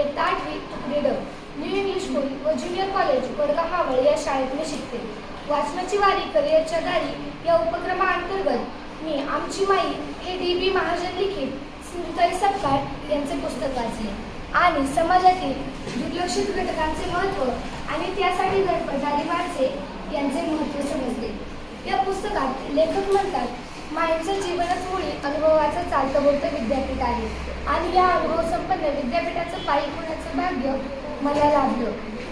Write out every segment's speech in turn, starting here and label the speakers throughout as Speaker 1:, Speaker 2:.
Speaker 1: इयत्ता आठवी तुकडी ड व ज्युनियर कॉलेज वडगा हावळ या शाळेत शिकते. वाचनाची वारी करिअरच्या दारी या उपक्रमाअंतर्गत मी आमची माई हे डी बी महाजन लिखित स्मृताई सपकाळ यांचे पुस्तक वाचले. आणि समाजातील दुर्लक्षित घटकांचे महत्त्व आणि त्यासाठी धडपडणारी माणसे यांचे महत्त्व समजले. या पुस्तकात लेखक म्हणतात माईंचं जीवनच मुळी अनुभवाचं चालतं बोलतं विद्यापीठ आहे. आणि या अनुभव संपन्न विद्यापीठाचं पायी होण्याचं भाग्य मला लाभलं.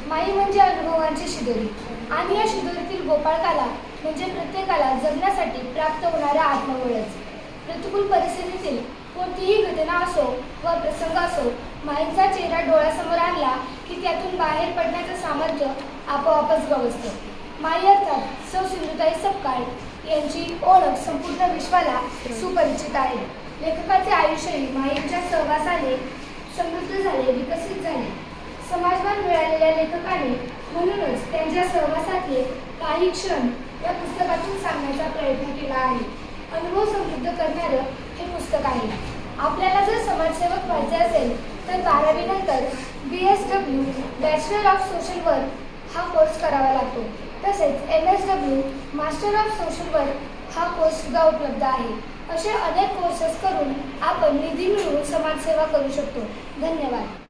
Speaker 1: माई म्हणजे अनुभवांची शिदोरी. आणि या शिदोरीतील गोपाळकाला म्हणजे प्रत्येकाला जगण्यासाठी प्राप्त होणारा आत्मवळच प्रतिकूल परिस्थितीतील कोणतीही घटना असो व प्रसंग असो माईंचा चेहरा डोळ्यासमोर आणला की त्यातून बाहेर पडण्याचं सामर्थ्य आपोआपच गवसतं. माई अर्थात सौ सिंधुताई सपकाळ. यांची ओळख संपूर्ण विश्वाला सुपरिचित आहे. लेखकाचे आयुष्यही माईंच्या सहवासाने समृद्ध झाले विकसित झाले. समाजवाद मिळालेल्या लेखकाने म्हणूनच त्यांच्या सहवासातले काही क्षण या पुस्तकातून सांगण्याचा प्रयत्न केला आहे. अनुभव समृद्ध करणारं हे पुस्तक आहे. आपल्याला जर समाजसेवक व्हायचे असेल तर बारावीनंतर B S W bachelor of social work हा कोर्स करावा लागतो. तसेच M S W master of social work हा कोर्स सुद्धा उपलब्ध आहे. असे अनेक कोर्सेस करून आपण निधी मिळवून समाजसेवा करू शकतो. धन्यवाद.